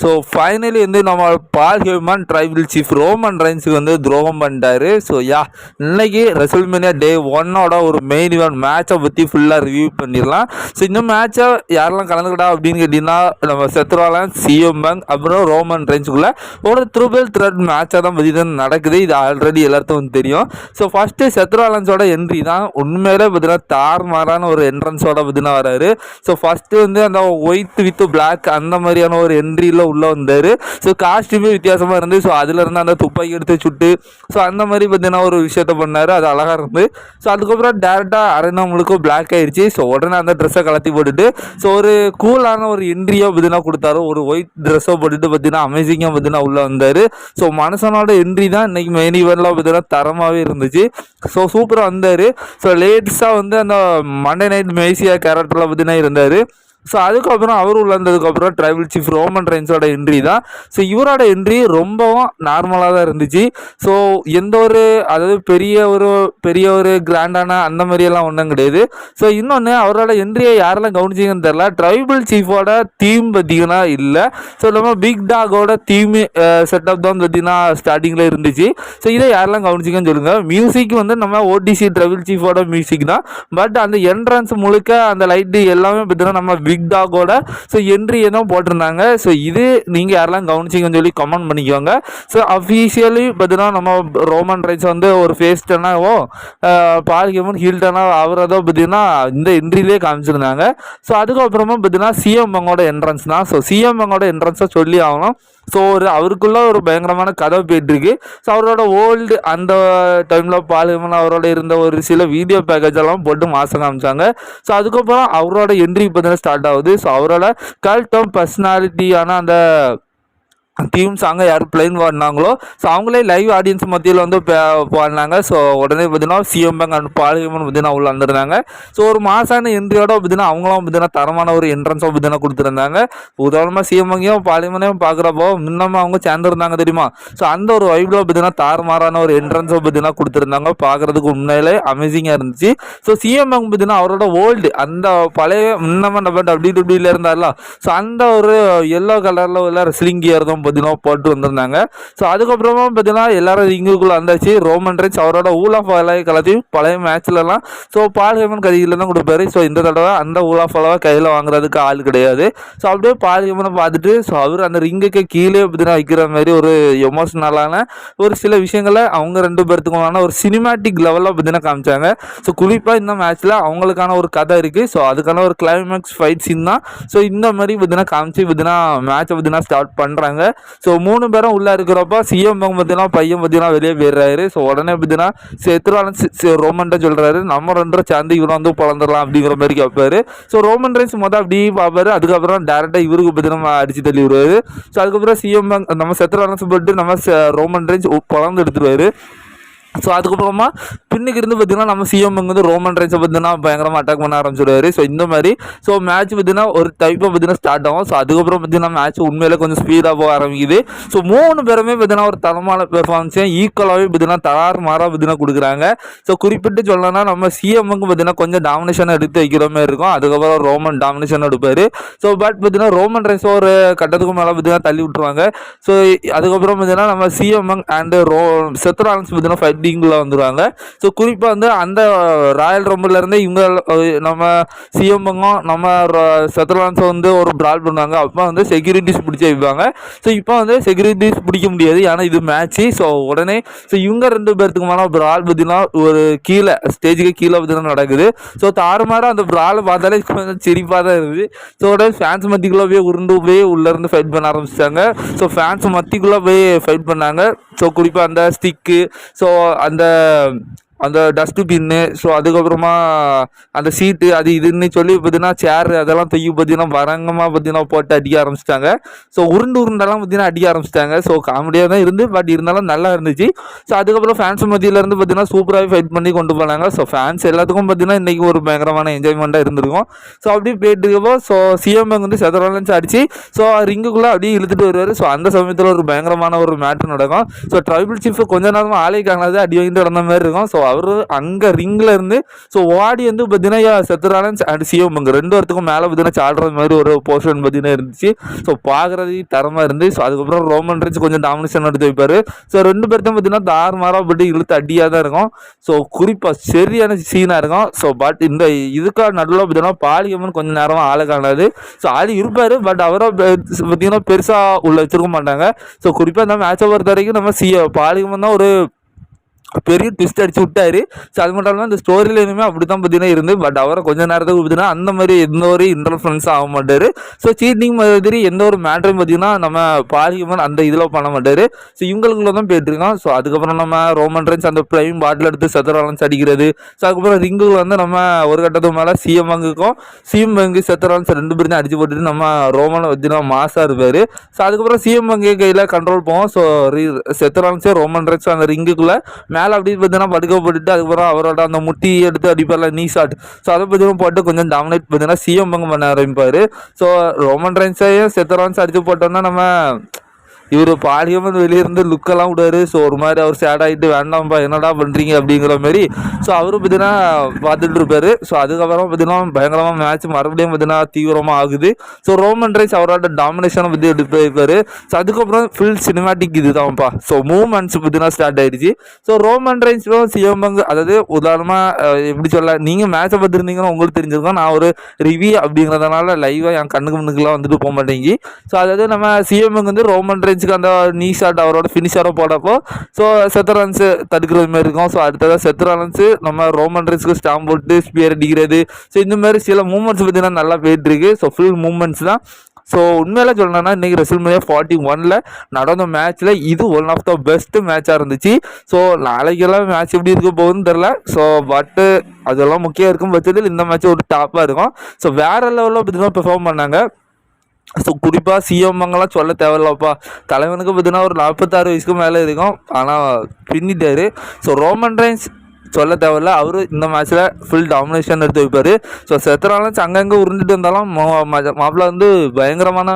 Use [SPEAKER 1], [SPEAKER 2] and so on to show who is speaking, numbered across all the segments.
[SPEAKER 1] So finally வந்து நம்ம Paul Heyman tribal chief Roman ரைன்ஸுக்கு வந்து துரோகம் பண்ணிட்டாரு. ஸோ யா இன்னைக்கு ரெசல்மேனியா டே ஒன்னோட ஒரு மெயின் இவெண்ட் மேட்சை பற்றி ஃபுல்லாக ரிவ்யூ பண்ணிடலாம். ஸோ இந்த மேட்சை யாரெல்லாம் கலந்துக்கிட்டா அப்படின்னு கேட்டிங்கன்னா நம்ம செத்ராலன் சிஎம் பேங்க் அப்புறம் ரோமன் ரைன்ஸுக்குள்ளே ஒரு த்ரூபல் த்ரெட் மேட்சாக தான் பற்றி தான் நடக்குது. இது ஆல்ரெடி எல்லாத்துக்கும் தெரியும். ஸோ ஃபஸ்ட்டு செத்ராலன்ஸோட என்ட்ரி தான் உண்மையிலே பார்த்தீங்கன்னா தார்மாரான ஒரு என்ட்ரன்ஸோட பார்த்தீங்கன்னா வராரு. ஸோ ஃபஸ்ட்டு வந்து அந்த ஒயிட் வித் பிளாக் அந்த மாதிரியான ஒரு என்ட்ரியில் உள்ளே வந்தார். ஸோ காஸ்ட்யூமே வித்தியாசமாக இருந்து ஸோ அதுலேருந்து அந்த துப்பாக்கி எடுத்து சுட்டு ஸோ அந்த மாதிரி பார்த்தீங்கன்னா ஒரு விஷயத்த பண்ணார். அது அழகாக இருந்து. ஸோ அதுக்கப்புறம் டேரெக்டாக அரேனா முழுக்க பிளாக் ஆயிடுச்சு. ஸோ உடனே அந்த ட்ரெஸ்ஸை கலத்தி போட்டுட்டு ஸோ ஒரு கூலான ஒரு என்ட்ரியாக பார்த்தீங்கன்னா கொடுத்தாரு. ஒரு ஒயிட் ட்ரெஸ்ஸை போட்டுட்டு பார்த்தீங்கன்னா அமேசிங்காக பார்த்தீங்கன்னா உள்ளே வந்தார். ஸோ மனுஷனோட என்ட்ரி தான் இன்றைக்கி மெயின் ஈவெண்ட்லாம் பார்த்தீங்கன்னா தரமாகவே இருந்துச்சு. ஸோ சூப்பராக வந்தார். ஸோ லேட்ஸாக வந்து அந்த மண்டே நைட் மேசியா கேரக்டரில் பார்த்தீங்கன்னா இருந்தார். ஸோ அதுக்கப்புறம் அவர் உள்ளந்ததுக்கப்புறம் ட்ரைபிள் சீஃப் ரோமன் ரைன்ஸோட என்ட்ரி தான். ஸோ இவரோட என்ட்ரி ரொம்பவும் நார்மலாக தான் இருந்துச்சு. ஸோ எந்த ஒரு அதாவது பெரிய ஒரு பெரிய ஒரு கிராண்டான அந்த மாதிரியெல்லாம் ஒன்றும் கிடையாது. ஸோ இன்னொன்று அவரோட என்ட்ரியை யாரெல்லாம் கவனிச்சிங்கன்னு தெரில ட்ரைபிள் சீஃபோட தீம் பார்த்தீங்கன்னா இல்லை. ஸோ நம்ம பிக் டாகோட தீம் செட்டப் தான் பார்த்தீங்கன்னா ஸ்டார்டிங்கில் இருந்துச்சு. ஸோ இதை யாரெல்லாம் கவனிச்சிங்கன்னு சொல்லுங்கள் மியூசிக் வந்து நம்ம ஓடிசி ட்ரைபிள் சீஃபோட மியூசிக் தான். பட் அந்த என்ட்ரன்ஸ் முழுக்க அந்த லைட்டு எல்லாமே பார்த்தீங்கன்னா நம்ம பிக் டாகோட ஸோ என்ட்ரியை தான் போட்டிருந்தாங்க. ஸோ இது நீங்கள் யாரெல்லாம் கவனிச்சிங்கன்னு சொல்லி கமெண்ட் பண்ணிக்கோங்க. ஸோ அஃபீஷியலி பார்த்தீங்கன்னா நம்ம ரோமன் ரைட்ஸ் வந்து ஒரு ஃபேஸ்டனாவோ பால்கேமன் ஹீல்டனா அவரதோ பார்த்தீங்கன்னா இந்த என்ட்ரிலே காமிச்சிருந்தாங்க. ஸோ அதுக்கப்புறமா பார்த்தீங்கன்னா சிஎம் பங்கோட என்ட்ரன்ஸ் தான். ஸோ சிஎம் பங்கோட என்ட்ரன்ஸை சொல்லி ஆகணும். ஸோ ஒரு அவருக்குள்ள ஒரு பயங்கரமான கதை போயிட்டுருக்கு. ஸோ அவரோட ஓல்டு அந்த டைமில் பாலிமன் அவரோட இருந்த ஒரு சில வீடியோ பேக்கேஜ் எல்லாம் போட்டு மாசம் காமிச்சாங்க. ஸோ அதுக்கப்புறம் அவரோட என்ட்ரி பார்த்தீங்கன்னா ஸ்டார்ட் ஆகுது. ஸோ அவரோட கல்டம் பர்சனாலிட்டியான அந்த தீம் சாங்கை யார் பிளேன் பாடினாங்களோ ஸோ அவங்களே லைவ் ஆடியன்ஸ் மத்தியில் வந்து பாடினாங்க. ஸோ உடனே பார்த்தீங்கன்னா சிஎம் பேங்க் அண்ட் பாலிகமன் பார்த்தீங்கன்னா உள்ள வந்துருந்தாங்க. ஸோ ஒரு மாசான என்ட்ரியோட பார்த்தீங்கன்னா அவங்களும் பார்த்தீங்கன்னா தரமான ஒரு என்ட்ரன்ஸும் பார்த்தீங்கன்னா கொடுத்துருந்தாங்க. உதாரணமாக சிஎம் பேங்கையும் பாலிமனையும் பார்க்குறப்போ முன்னமாக அவங்க சேர்ந்துருந்தாங்க தெரியுமா? ஸோ அந்த ஒரு வைப்பில் பார்த்தீங்கன்னா தாறுமாறான ஒரு என்ட்ரன்ஸும் பார்த்தீங்கன்னா கொடுத்துருந்தாங்க. பார்க்குறதுக்கு உண்மையிலே அமேசிங்காக இருந்துச்சு. ஸோ சிஎம் பேங்க் பார்த்தீங்கன்னா அவரோட ஓல்டு அந்த பழைய முன்னமாக நம்ம டபிள்யூ டபிள்யூல இருந்தார்ல ஸோ அந்த ஒரு எல்லோ கலரில் உள்ள ரெஸ்லிங் கியர் தான் பார்த்தீங்கன்னா போட்டு வந்திருந்தாங்க. ஸோ அதுக்கப்புறமா பார்த்தீங்கன்னா எல்லாரும் ரிங்குக்குள்ளே வந்தாச்சு. ரோமன் ரைன்ஸ் அவரோட ஊல் ஆஃப் அலாய் கலத்தி பழைய மேட்ச்லலாம் ஸோ பால் ஹேமன் கையில் தான் கொடுப்பாரு. ஸோ இந்த தடவை அந்த ஊல் ஆஃப் அலாவை கையில் வாங்குறதுக்கு ஆள் கிடையாது. ஸோ அப்படியே பால் ஹேமனை பார்த்துட்டு ஸோ அவர் அந்த ரிங்குக்கு கீழே பார்த்தீங்கன்னா வைக்கிற மாதிரி ஒரு எமோஷனலான ஒரு சில விஷயங்களை அவங்க ரெண்டு பேர்த்துக்குமான ஒரு சினிமாட்டிக் லெவலில் பார்த்தீங்கன்னா காமிச்சாங்க. ஸோ குறிப்பாக இந்த மேட்ச்சில் அவங்களுக்கான ஒரு கதை இருக்குது ஸோ அதுக்கான ஒரு கிளைமேக்ஸ் ஃபைட் சீன் தான். ஸோ இந்த மாதிரி பார்த்தீங்கன்னா காமிச்சு பார்த்தீங்கன்னா மேட்சை பார்த்தீங்கன்னா ஸ்டார்ட் பண்ணுறாங்க ஸோ மூணு பேரும் உள்ளே இருக்கிறப்ப சிஎம் பார்த்தீங்கன்னா பையன் பார்த்தீங்கன்னா வெளியே போயிடுறாரு. ஸோ உடனே பார்த்தீங்கன்னா செத்துருவாலும் ரோமன்ட்ட சொல்கிறாரு நம்ம ரெண்டரை சேர்ந்து இவரை வந்து பிறந்துடலாம் அப்படிங்கிற மாதிரி கேட்பாரு ஸோ ரோமன் ரைஸ் மொதல் அப்படியே பார்ப்பாரு அதுக்கப்புறம் டேரெக்டாக இவருக்கு பார்த்தீங்கன்னா அடிச்சு தள்ளி விடுவாரு. ஸோ அதுக்கப்புறம் சிஎம் நம்ம செத்துருவாலும் போட்டு நம்ம ரோமன் ரைஸ் பிறந்து எடுத்துருவாரு. ஸோ அதுக்கப்புறமா பின்னுக்கு இருந்து பார்த்தீங்கன்னா நம்ம சிஎம் வந்து ரோமன் ரைஸை பார்த்தீங்கன்னா பயங்கரமாக அட்டாக் பண்ண ஆரம்பிச்சிடுவார். ஸோ இந்த மாதிரி ஸோ மேட்ச் பார்த்தீங்கன்னா ஒரு டைப்பாக பார்த்தீங்கன்னா ஸ்டார்ட் ஆகும். ஸோ அதுக்கப்புறம் பார்த்தீங்கன்னா மேட்ச் உண்மையிலே கொஞ்சம் ஸ்பீடாக போக ஆரம்பிக்குது. ஸோ மூணு பேருமே பார்த்தீங்கன்னா ஒரு தரமான பெர்ஃபார்மன்ஸையும் ஈக்குவலாகவே பார்த்தீங்கன்னா தரார் மாறாக பார்த்தீங்கன்னா கொடுக்குறாங்க. ஸோ குறிப்பிட்டு சொல்லணும்னா நம்ம சிஎம்முக்கு பார்த்தீங்கன்னா கொஞ்சம் டாமினேஷன் எடுத்து வைக்கிற மாதிரி இருக்கும். அதுக்கப்புறம் ரோமன் டாமினேஷன் எடுப்பார். ஸோ பட் பார்த்தீங்கன்னா ரோமன் ரைஸ் ஒரு கட்டத்துக்கு மேலே பார்த்தீங்கன்னா தள்ளி விட்டுருவாங்க. ஸோ அதுக்கப்புறம் பார்த்தீங்கன்னா நம்ம சிஎம்எங் அண்டு ரோ செத்ரான்ஸ் பார்த்தீங்கன்னா ஃபைட்டிங்கில் வந்துடுவாங்க ஸோ குறிப்பாக வந்து அந்த ராயல் ரம்பிள்லேருந்து இவங்க நம்ம சிஎம்பங்கம் நம்ம செத்ரான்ஸை வந்து ஒரு ப்ரால் பண்ணுவாங்க. அப்போ வந்து செக்யூரிட்டிஸ் பிடிச்சி வைப்பாங்க ஸோ இப்போ வந்து செக்யூரிட்டிஸ் பிடிக்க முடியாது. ஏன்னா இது மேட்ச்சு ஸோ உடனே ஸோ இவங்க ரெண்டு பேர்த்துக்கு மேலே ப்ரால் பார்த்தீங்கன்னா ஒரு கீழே ஸ்டேஜுக்கு கீழே பார்த்தீங்கன்னா நடக்குது. ஸோ தாறுமாற அந்த ப்ராலை பார்த்தாலே கொஞ்சம் சிரிப்பாக தான் இருக்குது. ஸோ உடனே ஃபேன்ஸ் மத்திக்குள்ளே போய் உருண்டு போய் உள்ளேருந்து ஃபைட் பண்ண ஆரம்பிச்சிட்டாங்க. ஸோ ஃபேன்ஸ் மத்திக்குள்ளே போய் ஃபைட் பண்ணாங்க. ஸோ குறிப்பாக அந்த ஸ்டிக்கு ஸோ அந்த அந்த டஸ்ட்டு பின்னு ஸோ அதுக்கப்புறமா அந்த சீட்டு அது இதுன்னு சொல்லி பார்த்தீங்கன்னா சேர் அதெல்லாம் தூக்கி பார்த்தீங்கன்னா வரங்கமாக பார்த்தீங்கன்னா போட்டு அடிக்க ஆரம்பிச்சிட்டாங்க. ஸோ உருண்டு உருண்டெல்லாம் பார்த்தீங்கன்னா அடிக்க ஆரம்பிச்சிட்டாங்க. ஸோ காமெடியாக தான் இருந்து பட் இருந்தாலும் நல்லா இருந்துச்சு. ஸோ அதுக்கப்புறம் ஃபேன்ஸ் மத்தியிலேருந்து பார்த்தீங்கன்னா சூப்பராகவே ஃபைட் பண்ணி கொண்டு போனாங்க. ஸோ ஃபேன்ஸ் எல்லாத்துக்கும் பார்த்தீங்கன்னா இன்றைக்கி ஒரு பயங்கரமான என்ஜாய்மெண்ட்டாக இருந்திருக்கும். ஸோ அப்படியே போயிட்டு இருக்கப்போ ஸோ சிஎம் வந்து செதரலன்ஸ் அடிச்சு ஸோ ரிங்குக்குள்ளே அப்படியே இழுத்துட்டு வருவார். ஸோ அந்த சமயத்தில் ஒரு பயங்கரமான ஒரு மேட்ரு நடக்கும். ஸோ ட்ரைபிள் சீஃப் கொஞ்ச நேரமாக ஆலை காணாது அடி வாங்கிட்டு நடந்த மாதிரி இருக்கும். ஸோ அவர் அங்கே ரிங்கில் இருந்து ஸோ ஓடி வந்து பார்த்தீங்கன்னா செத்துராலன்ஸ் அண்ட் சிஎம் அங்கே ரெண்டு வரத்துக்கும் மேலே பார்த்தீங்கன்னா சாடுற மாதிரி ஒரு போர்ஷன் பார்த்தீங்கன்னா இருந்துச்சு. ஸோ பார்க்குறது தரமாக இருந்து ஸோ அதுக்கப்புறம் ரோமன் ரேஞ்ச் கொஞ்சம் டாமினேஷன் எடுத்து வைப்பார். ஸோ ரெண்டு பேர்த்தையும் பார்த்தீங்கன்னா தாறுமாறாக போட்டு இழுத்து அடியாக தான் இருக்கும். ஸோ குறிப்பாக சரியான சீனாக இருக்கும். ஸோ பட் இந்த இதுக்காக நடுவில் பார்த்தீங்கன்னா பாலியம்மன் கொஞ்சம் நேரமாக ஆளை காணாது. ஸோ ஆள் இருப்பார் பட் அவரை பார்த்தீங்கன்னா பெருசாக உள்ள வச்சிருக்க மாட்டாங்க. ஸோ குறிப்பாக இந்த மேட்சை பொறுத்த வரைக்கும் நம்ம சி பாலியம்மன் தான் ஒரு பெரிய ட்விஸ்ட் அடிச்சு விட்டாரு. ஸோ அது மட்டும் இல்லாமல் இந்த ஸ்டோரியில இனிமே அப்படி தான் பார்த்தீங்கன்னா இருந்து பட் அவரை கொஞ்ச நேரத்துக்கு பார்த்தீங்கன்னா அந்த மாதிரி எந்த ஒரு இன்டர்ஃபரன்ஸும் ஆக மாட்டார். ஸோ சீட்டிங் மாதிரி எந்த ஒரு மேட்டரும் பார்த்தீங்கன்னா நம்ம பாலிகமன் அந்த இதில் பண்ண மாட்டார். ஸோ இவங்களுக்குள்ள தான் போயிட்டுருக்கோம் ஸோ அதுக்கப்புறம் நம்ம ரோமன் ரன்ஸ் அந்த ப்ரைம் பாட்டில் எடுத்து செத்தராலன்ஸ் அடிக்கிறது. ஸோ அதுக்கப்புறம் ரிங்குகள் வந்து நம்ம ஒரு கட்டத்துக்கு மேலே சிஎம் பங்குக்கும் சிஎம் பங்கு செத்தராலன்ஸ் ரெண்டு பேரும் அடிச்சு போட்டுட்டு நம்ம ரோமனை பார்த்தீங்கன்னா மாசாக இருப்பார். ஸோ அதுக்கப்புறம் சிஎம் பங்கு கையில் கண்ட்ரோல் போவோம். ஸோ செத்தராலன்ஸே ரோமன் ரன்ஸும் அந்த ரிங்குக்குள்ளே மேலே அப்படி பார்த்தீங்கன்னா படுக்க போட்டுட்டு அதுக்கப்புறம் அவரோட அந்த முட்டி எடுத்து அடிப்பார்ல நீ ஷாட் ஸோ அதை பற்றியும் போட்டு கொஞ்சம் டாமினேட் பார்த்தீங்கன்னா சிஎம் பங்கு பண்ண ஆரம்பிப்பார். ஸோ ரோமன் ரைன்ஸையும் செத்தரான்ஸ் அடித்து போட்டோம்னா நம்ம இவர் பாலியம்மன் வெளியிருந்து லுக்கெல்லாம் விடுவார். ஸோ ஒரு மாதிரி அவர் சேட் ஆகிட்டு வேண்டாம்ப்பா என்னடா பண்ணுறீங்க அப்படிங்கிற மாதிரி. ஸோ அவரும் பார்த்தீங்கன்னா பார்த்துட்டு இருப்பார். ஸோ அதுக்கப்புறம் பார்த்தீங்கன்னா பயங்கரமாக மேட்ச் மறுபடியும் பார்த்தீங்கன்னா தீவிரமாக ஆகுது. ஸோ ரோமன் ரைஸ் அவரோட டாமினேஷனை பற்றி எடுப்பார் ஸோ அதுக்கப்புறம் ஃபுல் சினிமாட்டிக் இது தான்ப்பா ஸோ மூவ்மெண்ட்ஸ் பார்த்தீங்கன்னா ஸ்டார்ட் ஆயிடுச்சு. ஸோ ரோமன் ரைன்ஸும் சிவம்பங்கு அதாவது உதாரணமாக எப்படி சொல்ல நீங்கள் மேட்சை பார்த்துருந்தீங்கன்னா உங்களுக்கு தெரிஞ்சிருக்கோம். நான் ஒரு ரிவ்யூ அப்படிங்கிறதுனால லைவாக என் கண்ணுக்கு முன்னுக்குலாம் வந்துட்டு போக மாட்டேங்கி ஸோ அதாவது நம்ம சிஎம்ங்க வந்து ரோமன் ரைன்ஸ் ரன்ஸுக்கு அந்த நீ ஷாட் அவரோட ஃபினிஷராக போடப்போ ஸோ செத்த ரன்ஸு தடுக்கிறது மாதிரி இருக்கும். ஸோ அடுத்ததாக செத்த ரன்ஸு நம்ம ரோமன் ரன்ஸுக்கு ஸ்டாம்ப் போட்டு ஸ்பியர் அடிக்கிறது. ஸோ இந்த மாதிரி சில மூமெண்ட்ஸ் பார்த்தீங்கன்னா நல்லா போயிட்டுருக்கு. ஸோ ஃபுல் மூமெண்ட்ஸ் தான். ஸோ உண்மையில சொல்லணும்னா இன்றைக்கி ரெசில்மேனியா ஃபார்ட்டி ஒனில் நடந்த மேட்ச்சில் இது ஒன் ஆஃப் த பெஸ்ட் மேட்சாக இருந்துச்சு. ஸோ நாளைக்கெல்லாம் மேட்ச் எப்படி இருக்க போகுதுன்னு தெரில ஸோ பட்டு அதெல்லாம் முக்கியம் இருக்கும் பட்சத்தில் இந்த மேட்ச் ஒரு டாப்பாக இருக்கும். ஸோ வேறு லெவலில் பார்த்தீங்கன்னா பெர்ஃபார்ம் பண்ணாங்க. ஸோ குறிப்பாக சிஎம்ங்கெல்லாம் சொல்ல தேவையில்லப்பா. தலைவனுக்கு பார்த்தீங்கன்னா ஒரு நாற்பத்தாறு வயசுக்கு மேலே இருக்கும். ஆனால் பின்னிட்டார். ஸோ ரோமன் ரைன்ஸ் சொல்ல தேவையில்ல. அவர் இந்த மேட்ச்சில் ஃபுல் டாமினேஷன் எடுத்து வைப்பார். ஸோ செத்துறாலும் அங்கங்கே உருண்டுட்டு இருந்தாலும் மாப்பிள்ள வந்து பயங்கரமான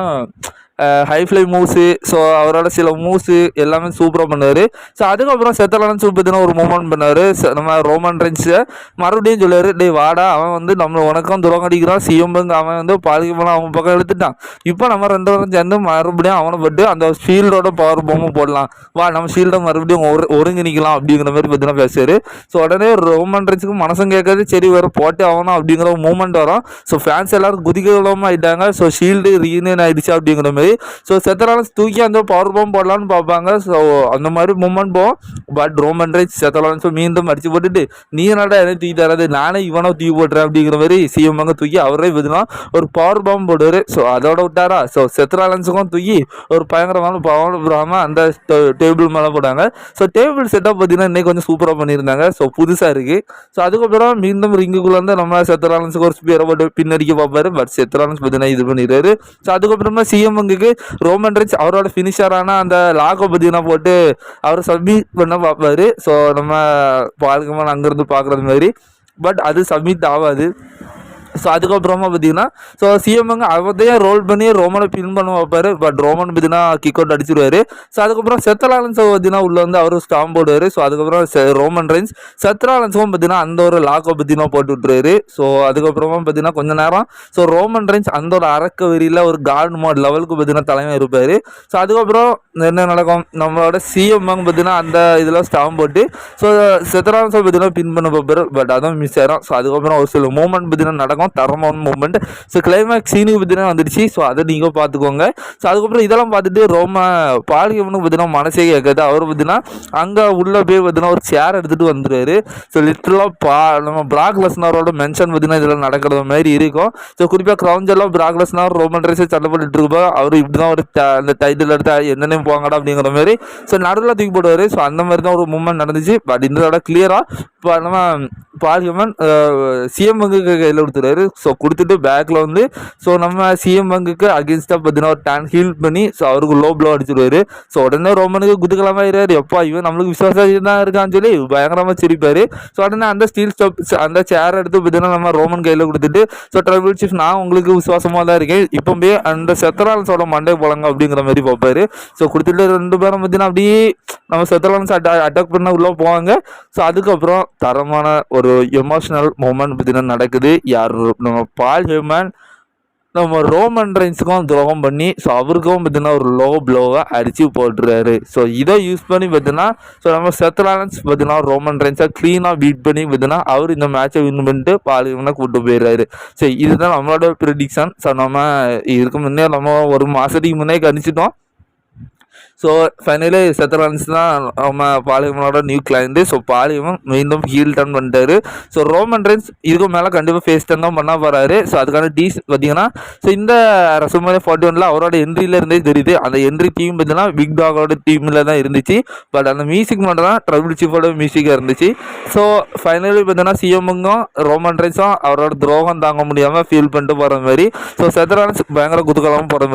[SPEAKER 1] ஹை ஃப்ளை மூவ்ஸு ஸோ அவரோட சில மூவ்ஸு எல்லாமே சூப்பராக பண்ணுவார். ஸோ அதுக்கப்புறம் செத்தலான சூப்பத்தின ஒரு மூமெண்ட் பண்ணார். நம்ம ரோமன் ரென்ஸை மறுபடியும் சொல்லுவார் டே வாடா அவன் வந்து நம்ம உனக்கும் துரோகம் அடிக்கிறான். சிஎம்புங்க அவன் வந்து பாதிக்க போனால் அவன் பக்கம் எடுத்துட்டான் இப்போ நம்ம ரெண்டு பேரும் சேர்ந்து மறுபடியும் அவனை பட்டு அந்த ஷீல்டோட பவர் பொம்மை போடலாம். வா நம்ம ஷீல்டை மறுபடியும் ஒரு ஒருங்கிணைக்கலாம் அப்படிங்கிற மாதிரி பார்த்தீங்கன்னா பேசுவார். ஸோ உடனே ரோமன் ரென்ஸுக்கு மனசும் கேட்காது. சரி வேறு போட்டே ஆகணும் அப்படிங்கிற மூமெண்ட் வரும். ஸோ ஃபேன்ஸ் எல்லோரும் குதிக்கலாமல் ஆகிட்டாங்க ஸோ ஷீல்டு ரீயூனியன் ஆகிடுச்சு அப்படிங்கிற மாதிரி ஸோ செத்தலான்ஸ் தூக்கி அந்த பவர் பாம் போடலான்னு பார்ப்பாங்க. ஸோ அந்த மாதிரி மூமெண்ட் போகும் பட் ரோமன் ரைஸ் செத்தலான்ஸ் மீண்டும் அடிச்சு போட்டுட்டு நீ என்னடா என்ன தூக்கி தராது? நானே இவனோ தூக்கி போட்டுறேன் அப்படிங்கிற மாதிரி சிஎம்ங்க தூக்கி அவரே பார்த்தீங்கன்னா ஒரு பவர் பாம் போடுவார். ஸோ அதோட விட்டாரா? ஸோ செத்ராலன்ஸுக்கும் தூக்கி ஒரு பயங்கரமான பவர் போடாமல் அந்த டேபிள் மேலே போட்டாங்க. ஸோ டேபிள் செட்டப் பார்த்தீங்கன்னா இன்னைக்கு கொஞ்சம் சூப்பராக பண்ணியிருந்தாங்க. ஸோ புதுசாக இருக்குது ஸோ அதுக்கப்புறம் மீண்டும் ரிங்குக்குள்ளே வந்து நம்ம செத்ராலன்ஸுக்கு ஒரு ஸ்பீரை போட்டு பின்னடிக்க பார்ப்பாரு. பட் செத்ராலன்ஸ் பார்த்தீங்கன்னா இது பண்ணிடுறாரு ஸோ அதுக்கப்புறமா சிஎம்ங்குக்கு ரோமன் ரிச் அவரோட ஃபினிஷரான அந்த லாகோ போட்டு அவர் சப்மிட் பண்ண பார்ப்பாரு ஸோ நம்ம பாலுக்கமான அங்கேருந்து பார்க்குறது மாதிரி. பட் அது சப்மிட் ஆகாது. ஸோ அதுக்கப்புறமா பார்த்தீங்கன்னா ஸோ சிஎம்ங்க அவதையே ரோல் பண்ணி ரோமனை பின் பண்ண வைப்பார் பட் ரோமன் பார்த்தீங்கன்னா கிக் அவுட் அடிச்சிருவாரு. ஸோ அதுக்கப்புறம் செத்தலாலன்ஸ் பார்த்தீங்கன்னா உள்ள வந்து அவர் ஸ்டாம் போடுவார். ஸோ அதுக்கப்புறம் ரோமன் ரைன்ஸ் செத்தலாலன்ஸும் பார்த்தீங்கன்னா அந்த ஒரு லாக்கை பார்த்தீங்கன்னா போட்டு விட்டுருவாரு. ஸோ அதுக்கப்புறமா பார்த்தீங்கன்னா கொஞ்ச நேரம் ஸோ ரோமன் ரைன்ஸ் அந்த ஒரு அரக்க வெறியில் ஒரு கார்டு மோட் லெவலுக்கு பார்த்தீங்கன்னா தலைமை இருப்பார். ஸோ அதுக்கப்புறம் என்ன நடக்கும்? நம்மளோட சிஎம் பார்த்தீங்கன்னா அந்த இதில் ஸ்டாம் போட்டு ஸோ செத்ராலன்ஸை பார்த்தீங்கன்னா பின் பண்ண பார்ப்பார் பட் அதுவும் மிஸ் ஆயிரும். ஸோ அதுக்கப்புறம் ஒரு சில மூமெண்ட் பார்த்தீங்கன்னா நடக்கும். இருக்கும் தரமான மூமெண்ட் ஸோ கிளைமேக்ஸ் சீனுக்கு பார்த்தீங்கன்னா வந்துடுச்சு. ஸோ அதை நீங்கள் பார்த்துக்கோங்க. ஸோ அதுக்கப்புறம் இதெல்லாம் பார்த்துட்டு ரொம்ப பாலியவனுக்கு பார்த்தீங்கன்னா மனசே கேட்காது. அவர் பார்த்தீங்கன்னா அங்கே உள்ளே போய் பார்த்தீங்கன்னா ஒரு சேர் எடுத்துகிட்டு வந்துடுவார் ஸோ லிட்டலாக பா நம்ம பிராக் லெஸ்னாரோட மென்ஷன் பார்த்தீங்கன்னா இதெல்லாம் நடக்கிற மாதிரி இருக்கும். ஸோ குறிப்பாக க்ரௌஞ்செல்லாம் பிராக் லெஸ்னார் ரோமன் ட்ரெஸ்ஸை சண்டை போட்டுட்டு இருப்போம் அவர் இப்படி தான் ஒரு அந்த டைட்டில் எடுத்து என்னென்ன போங்கடா அப்படிங்கிற மாதிரி. ஸோ நடுவில் தூக்கி போடுவார். ஸோ அந்த மாதிரி தான் ஒரு மூமெண்ட் நடந்துச்சு. பட் இந்த தடவை கிளியராக இப்போ நம்ம பால் சிஎம்முக்கு கையில் கொடுத்துரு கையில் ஸோ கொடுத்துட்டு பேக்கில் வந்து ஸோ நம்ம சிஎம் பங்குக்கு அகேன்ஸ்டாக பார்த்தீங்கன்னா ஒரு டேன் ஹீல் பண்ணி ஸோ அவருக்கு லோ ப்ளோ அடிச்சிருவாரு. ஸோ உடனே ரோமனுக்கு குதுக்கலாமாயிராரு எப்பா இவன் நம்மளுக்கு விசுவாசம் தான் இருக்கான்னு சொல்லி பயங்கரமாக சிரிப்பார். ஸோ உடனே அந்த ஸ்டீல் ஸ்டாப் அந்த சேர் எடுத்து பார்த்தீங்கன்னா நம்ம ரோமன் கையில் கொடுத்துட்டு ஸோ ட்ரைபிள் சீஃப் நான் உங்களுக்கு விசுவாசமாக தான் இருக்கேன். இப்போ போய் அந்த செத்தரான்ஸோட மண்டை போலங்க அப்படிங்கிற மாதிரி பார்ப்பாரு. ஸோ கொடுத்துட்டு ரெண்டு பேரும் பார்த்தீங்கன்னா அப்படியே நம்ம செத்தரான்ஸ் அட்டா அட்டாக் பண்ண உள்ளே போவாங்க. ஸோ அதுக்கப்புறம் தரமான ஒரு எமோஷனல் மூமெண்ட் பார்த்தீங்கன்னா நடக்குது. யார் நம்ம பால் ஹியூமன் நம்ம ரோமன் ரைன்ஸுக்கும் துரோகம் பண்ணி ஸோ அவருக்கும் பார்த்தீங்கன்னா ஒரு லோ ப்ளோவை அடித்து போட்டுருவாரு ஸோ இதை யூஸ் பண்ணி பார்த்தீங்கன்னா ஸோ நம்ம செத்லாலன்ஸ் பார்த்தீங்கன்னா ரோமன் ரைன்ஸை க்ளீனாக பீட் பண்ணி பார்த்தீங்கன்னா அவர் இந்த மேட்சை வின் பண்ணிட்டு பாலிவனை கூப்பிட்டு போயிடுறாரு. ஸோ இதுதான் நம்மளோட ப்ரிடிக்ஷன் ஸோ நம்ம இதுக்கு முன்னே நம்ம ஒரு மாதத்துக்கு முன்னே கணிச்சிட்டோம். ஸோ ஃபைனலி செத்தலான்ஸ் தான் நம்ம பாலியமனோட new client so Paul Heyman மீண்டும் ஹீல் டர்ன் பண்ணிட்டாரு. ஸோ ரோமன் ரென்ஸ் இதுக்கு மேலே கண்டிப்பாக ஃபேஸ் டர்ன் தான் பண்ண போகிறாரு ஸோ அதுக்கான டீஸ் பார்த்தீங்கன்னா ஸோ இந்த ரசமணி ஃபார்ட்டி ஒனில் அவரோட என்ட்ரியில் இருந்தே தெரியுது. அந்த என்ட்ரி டீம் பார்த்தீங்கன்னா பிக் டாகோட டீமில் தான் இருந்துச்சு. பட் அந்த மியூசிக் மட்டும் தான் ட்ரபிள் சீஃபோட மியூசிக்காக இருந்துச்சு. ஸோ ஃபைனலி பார்த்தீங்கன்னா சிஎம்முங்கும் ரோமன் ரென்ஸும் அவரோட துரோகம் தாங்க முடியாமல் ஃபீல் பண்ணிட்டு போகிற மாதிரி. ஸோ செத்தரான்ஸ் பயங்கர குதுகலமாக போகிற மாதிரி.